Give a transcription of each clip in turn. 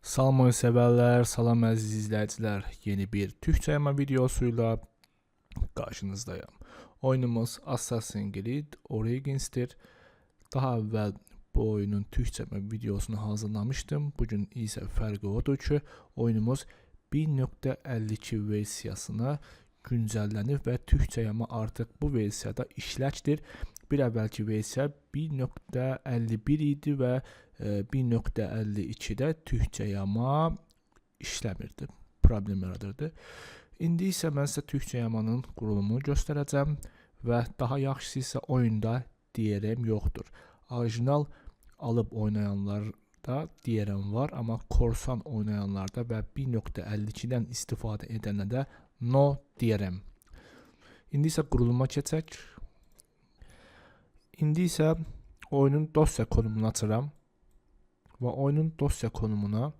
Salam oyun sevərlər, salam əziz izləyicilər. Yeni bir Türkçə yama videosuyla qarşınızdayım. Oyunumuz Assassin's Creed Origins'tir. Daha əvvəl bu oyunun Türkçə videosunu hazırlamışdım. Bugün isə fərqi odur ki, oyunumuz 1.52 versiyasına güncəllənib və Türkçə yama artıq bu versiyada işləkdir. Bir əvvəlki versiya 1.51 idi və e, 1.52-də Türkçə yama işləmirdi. Problem yaradırdı. İndi isə mən sizə Türkçə yamanın qurulumunu göstərəcəm və daha yaxşısı isə oyunda DRM yoxdur. Orijinal alıb oynayanlarda DRM var, amma korsan oynayanlarda və 1.52-dən istifadə edənlərdə no DRM. İndi isə quruluma keçək. İndi isə oyunun dosya konumunu açıram və oyunun dosya konumuna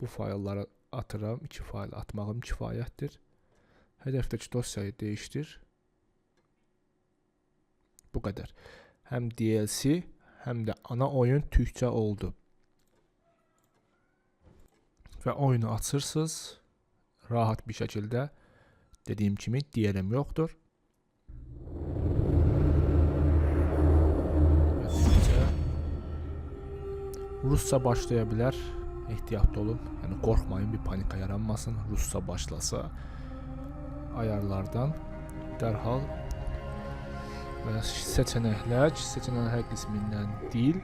bu faylları atıram. İki fayl atmağım kifayətdir. Hədəfdəki dosyayı dəyişdir. Bu qədər. Həm DLC, həm də ana oyun türkçə oldu. Və oyunu açırsınız rahat bir şəkildə. Dediyim kimi DRM yoxdur. Rusça başlaya bilər. Ehtiyatlı olun. Yəni qorxmayın, bir panika yaranmasın. Rusça başlasa ayarlardan dərhal və seçənəklər, seçənəklər qismindən dil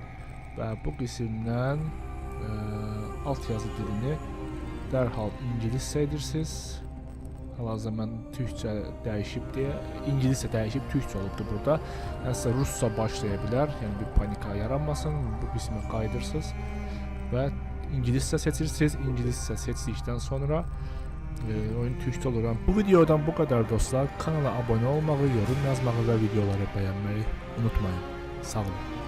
və bu qismdən ə, alt yazı dilini dərhal ingiliscə edirsiniz. Hal-hazırda türkçə dəyişib deyə, ingiliscə dəyişib türkçə olubdu burada. Sizə rusca başlaya bilər, yəni bir panika yaranmasın. Bu qismə qayıdırsınız və ingiliscə seçirsiniz. İngiliscə seçdikdən sonra e, oyun türkçə olur. Bu videodan bu qədər dostlar. Kanala abunə olmağı, yorum yazmağı və videoları bəyənməyi unutmayın. Sağ olun.